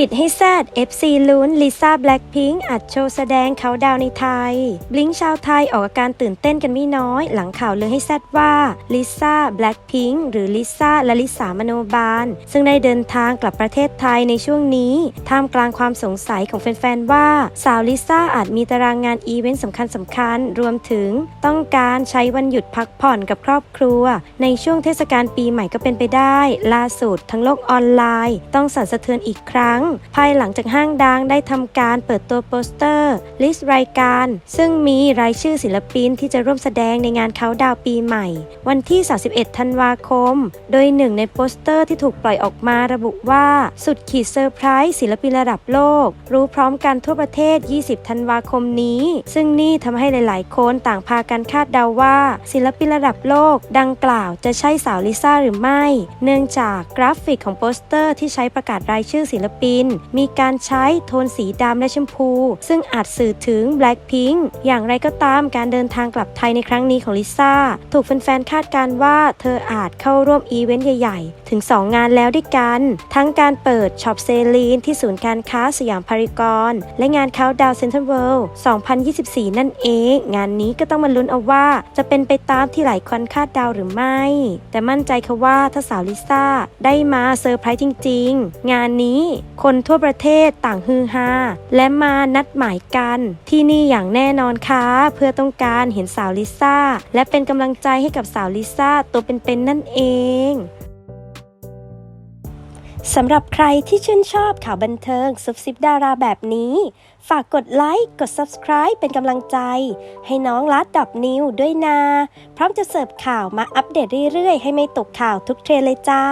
ปิดให้แซด FC ลุ้นลิซ่าแบล็คพิงค์อัดโชว์แสดงเขาดาวในไทย บลิงชาวไทยออกอาการตื่นเต้นกันไม่น้อย หลังข่าวเลือให้แซดว่าลิซ่าแบล็คพิงค์หรือลิซ่าและลิสามโนบาล ซึ่งได้เดินทางกลับประเทศไทยในช่วงนี้ ท่ามกลางความสงสัยของแฟนๆ ว่า สาวลิซ่าอาจมีตารางงานอีเวนต์สำคัญสำคัญๆรวมถึง ต้องการใช้วันหยุดพักผ่อนกับครอบครัว ในช่วงเทศกาลปีใหม่ก็เป็นไปได้ ล่าสุดทั้งโลกออนไลน์ ต้องสั่นสะเทือนอีกครั้งภายหลังจากห้างดังได้ทำการเปิดตัวโปสเตอร์ ลิสต์รายการ ซึ่งมีรายชื่อศิลปินที่จะร่วมแสดงในงานเขาดาวปีใหม่ วันที่ 31 ธันวาคม โดยหนึ่งในโปสเตอร์ที่ถูกปล่อยออกมาระบุว่าสุดขีดเซอร์ไพรส์ศิลปินระดับโลก รู้พร้อมกันทั่วประเทศ 20 ธันวาคมนี้ ซึ่งนี่ทำให้หลาย ๆ คนต่างพากันคาดเดาว่า ศิลปินระดับโลก ดังกล่าวจะใช่สาวลิซ่าหรือไม่ เนื่องจากกราฟิกของโปสเตอร์ที่ใช้ประกาศรายชื่อศิลปินมีการใช้โทนสีดำและชมพู ซึ่งอาจสื่อถึง Blackpink อย่างไรก็ตามการเดินทางกลับไทยในครั้งนี้ของลิซ่า ถูกแฟนๆ คาดการณ์ว่าเธออาจเข้าร่วมอีเวนต์ใหญ่ ๆ ถึง 2 งานแล้วด้วยกัน ทั้งการเปิดช็อปเซลีนที่ศูนย์การค้าสยามพารากอน และงานเขาดาวเซ็นทรัลเวิลด์2024 นั่นเอง งานนี้ก็ต้องมาลุ้นเอาว่าจะเป็นไปตามที่หลายคนคาดเดาหรือไม่ แต่มั่นใจค่ะว่าถ้าสาวลิซ่าได้มาเซอร์ไพรส์จริง ๆ งานนี้คนทั่วประเทศต่างฮือฮาและมานัดหมายกันที่นี่อย่างแน่นอนค่ะเพื่อต้องการเห็นสาวลิซ่า และเป็นกำลังใจให้กับสาวลิซ่าตัวเป็นๆนั่นเองสำหรับใครที่ชื่นชอบข่าวบันเทิงซุบซิบดาราแบบนี้ ฝากกดไลค์ กด Subscribe เป็นกำลังใจ ให้น้องลัดดับนิวด้วยนะพร้อมจะเสิร์ฟข่าวมาอัปเดตเรื่อยๆ ให้ไม่ตกข่าวทุกเทรนเลยจ้า